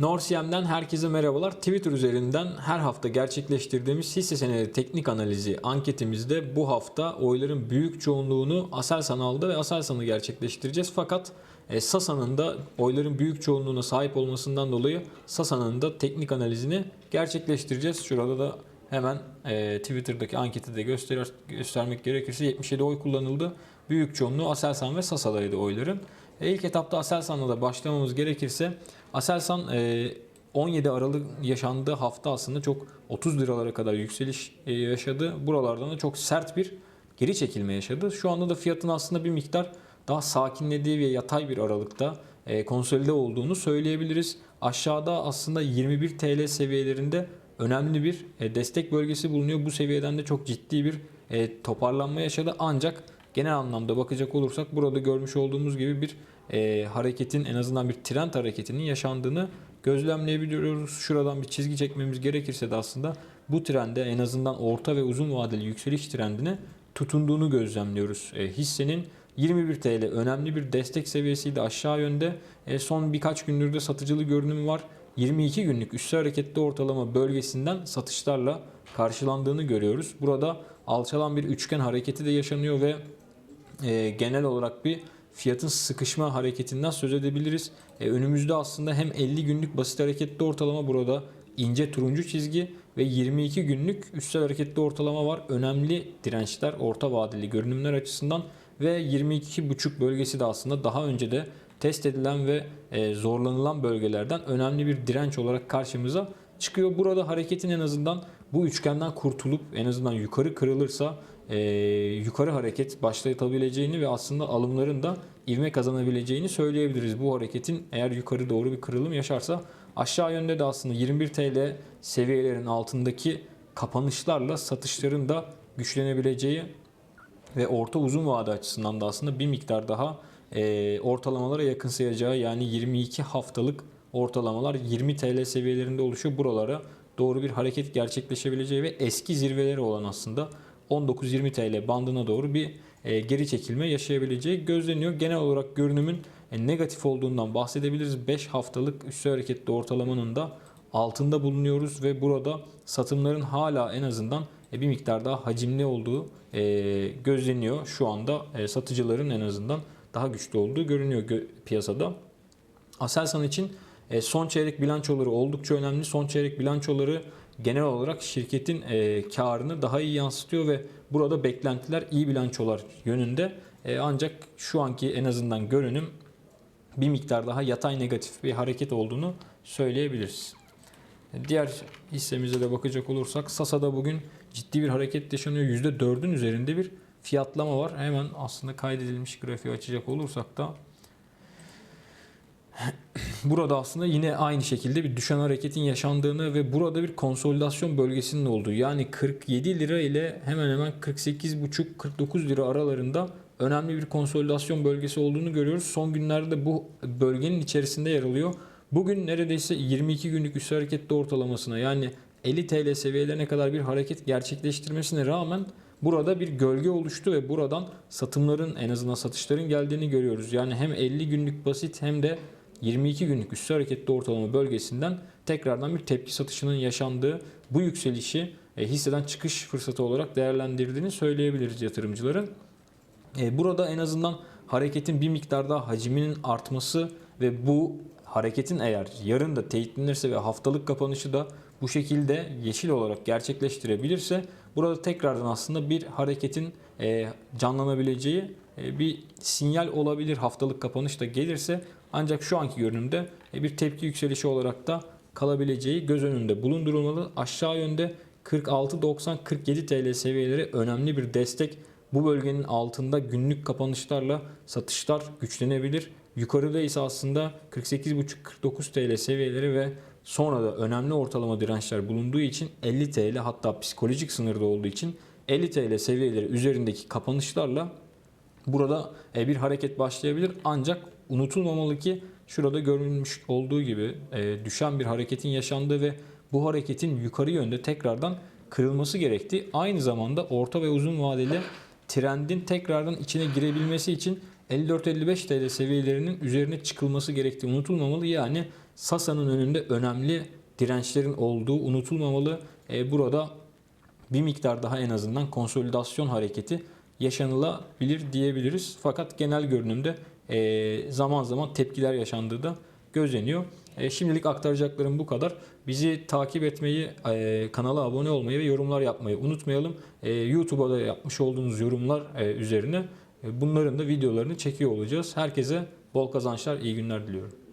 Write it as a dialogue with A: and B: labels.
A: Norsiyem'den herkese merhabalar. Twitter üzerinden her hafta gerçekleştirdiğimiz hisse senedi teknik analizi anketimizde bu hafta oyların büyük çoğunluğunu Aselsan aldı ve Aselsan'ı gerçekleştireceğiz. Fakat e, Sasa'nın da oyların büyük çoğunluğuna sahip olmasından dolayı Sasa'nın da teknik analizini gerçekleştireceğiz. Şurada da hemen e, Twitter'daki anketi de göster göstermek gerekirse 77 oy kullanıldı. Büyük çoğunluğu Aselsan ve Sasa'daydı oyların. E, ilk etapta Aselsan'la da başlamamız gerekirse Aselsan e, 17 Aralık yaşandığı hafta aslında çok 30 liralara kadar yükseliş e, yaşadı. Buralardan da çok sert bir geri çekilme yaşadı. Şu anda da fiyatın aslında bir miktar daha sakinlediği ve yatay bir aralıkta e, konsolide olduğunu söyleyebiliriz. Aşağıda aslında 21 TL seviyelerinde önemli bir e, destek bölgesi bulunuyor. Bu seviyeden de çok ciddi bir e, toparlanma yaşadı. Ancak genel anlamda bakacak olursak burada görmüş olduğumuz gibi bir e, hareketin en azından bir trend hareketinin yaşandığını gözlemleyebiliyoruz. Şuradan bir çizgi çekmemiz gerekirse de aslında bu trende en azından orta ve uzun vadeli yükseliş trendine tutunduğunu gözlemliyoruz. E, hissenin 21 TL önemli bir destek seviyesiydi aşağı yönde. E, son birkaç gündür de satıcılı görünüm var. 22 günlük üstü hareketli ortalama bölgesinden satışlarla karşılandığını görüyoruz. Burada alçalan bir üçgen hareketi de yaşanıyor ve e, genel olarak bir fiyatın sıkışma hareketinden söz edebiliriz. E, önümüzde aslında hem 50 günlük basit hareketli ortalama burada ince turuncu çizgi ve 22 günlük üstel hareketli ortalama var. Önemli dirençler orta vadeli görünümler açısından ve 22,5 bölgesi de aslında daha önce de test edilen ve e, zorlanılan bölgelerden önemli bir direnç olarak karşımıza çıkıyor. Burada hareketin en azından bu üçgenden kurtulup en azından yukarı kırılırsa e, yukarı hareket başlatabileceğini ve aslında alımların da ivme kazanabileceğini söyleyebiliriz. Bu hareketin eğer yukarı doğru bir kırılım yaşarsa aşağı yönde de aslında 21 TL seviyelerin altındaki kapanışlarla satışların da güçlenebileceği ve orta uzun vade açısından da aslında bir miktar daha e, ortalamalara yakınsayacağı yani 22 haftalık ortalamalar 20 TL seviyelerinde oluşuyor. Buralara doğru bir hareket gerçekleşebileceği ve eski zirveleri olan aslında 19-20 TL bandına doğru bir e, geri çekilme yaşayabileceği gözleniyor. Genel olarak görünümün e, negatif olduğundan bahsedebiliriz. 5 haftalık üstü hareketli ortalamanın da altında bulunuyoruz ve burada satımların hala en azından e, bir miktar daha hacimli olduğu gözleniyor. Şu anda satıcıların en azından daha güçlü olduğu görünüyor gö- piyasada. Aselsan için e, son çeyrek bilançoları oldukça önemli. Son çeyrek bilançoları genel olarak şirketin e, karını daha iyi yansıtıyor ve burada beklentiler iyi bilançolar yönünde. E, ancak şu anki en azından görünüm bir miktar daha yatay negatif bir hareket olduğunu söyleyebiliriz. Diğer hissemize de bakacak olursak Sasa'da bugün ciddi bir hareket yaşanıyor. %4'ün üzerinde bir fiyatlama var. Hemen aslında kaydedilmiş grafiği açacak olursak da burada aslında yine aynı şekilde bir düşen hareketin yaşandığını ve burada bir konsolidasyon bölgesinin olduğu yani 47 lira ile hemen hemen 48,5-49 lira aralarında önemli bir konsolidasyon bölgesi olduğunu görüyoruz. Son günlerde bu bölgenin içerisinde yer alıyor. Bugün neredeyse 22 günlük üstü hareketli ortalamasına yani 50 TL seviyelerine kadar bir hareket gerçekleştirmesine rağmen burada bir gölge oluştu ve buradan satımların en azından satışların geldiğini görüyoruz. Yani hem 50 günlük basit hem de 22 günlük üstü hareketli ortalama bölgesinden tekrardan bir tepki satışının yaşandığı bu yükselişi e, hisseden çıkış fırsatı olarak değerlendirdiğini söyleyebiliriz yatırımcıların. E, Burada en azından hareketin bir miktar daha hacminin artması ve bu hareketin eğer yarın da teyitlenirse ve haftalık kapanışı da bu şekilde yeşil olarak gerçekleştirebilirse burada tekrardan aslında bir hareketin e, canlanabileceği bir sinyal olabilir haftalık kapanış da gelirse ancak şu anki görünümde e, bir tepki yükselişi olarak da kalabileceği göz önünde bulundurulmalı. Aşağı yönde 46.90-47 TL seviyeleri önemli bir destek. Bu bölgenin altında günlük kapanışlarla satışlar güçlenebilir. Yukarıda ise aslında 48.5-49 TL seviyeleri ve sonra da önemli ortalama dirençler bulunduğu için 50 TL hatta psikolojik sınırda olduğu için 50 TL seviyeleri üzerindeki kapanışlarla burada e, bir hareket başlayabilir. Ancak unutulmamalı ki şurada görülmüş olduğu gibi e, düşen bir hareketin yaşandığı ve bu hareketin yukarı yönde tekrardan kırılması gerektiği aynı zamanda orta ve uzun vadeli trendin tekrardan içine girebilmesi için 54-55 TL seviyelerinin üzerine çıkılması gerektiği unutulmamalı. Yani Sasa'nın önünde önemli dirençlerin olduğu unutulmamalı. E, burada bir miktar daha en azından konsolidasyon hareketi yaşanılabilir diyebiliriz. Fakat genel görünümde e, zaman zaman tepkiler yaşandığı da gözleniyor. E, şimdilik aktaracaklarım bu kadar. Bizi takip etmeyi, e, kanala abone olmayı ve yorumlar yapmayı unutmayalım. E, YouTube'a da yapmış olduğunuz yorumlar e, üzerine e, bunların da videolarını çekiyor olacağız. Herkese bol kazançlar, iyi günler diliyorum.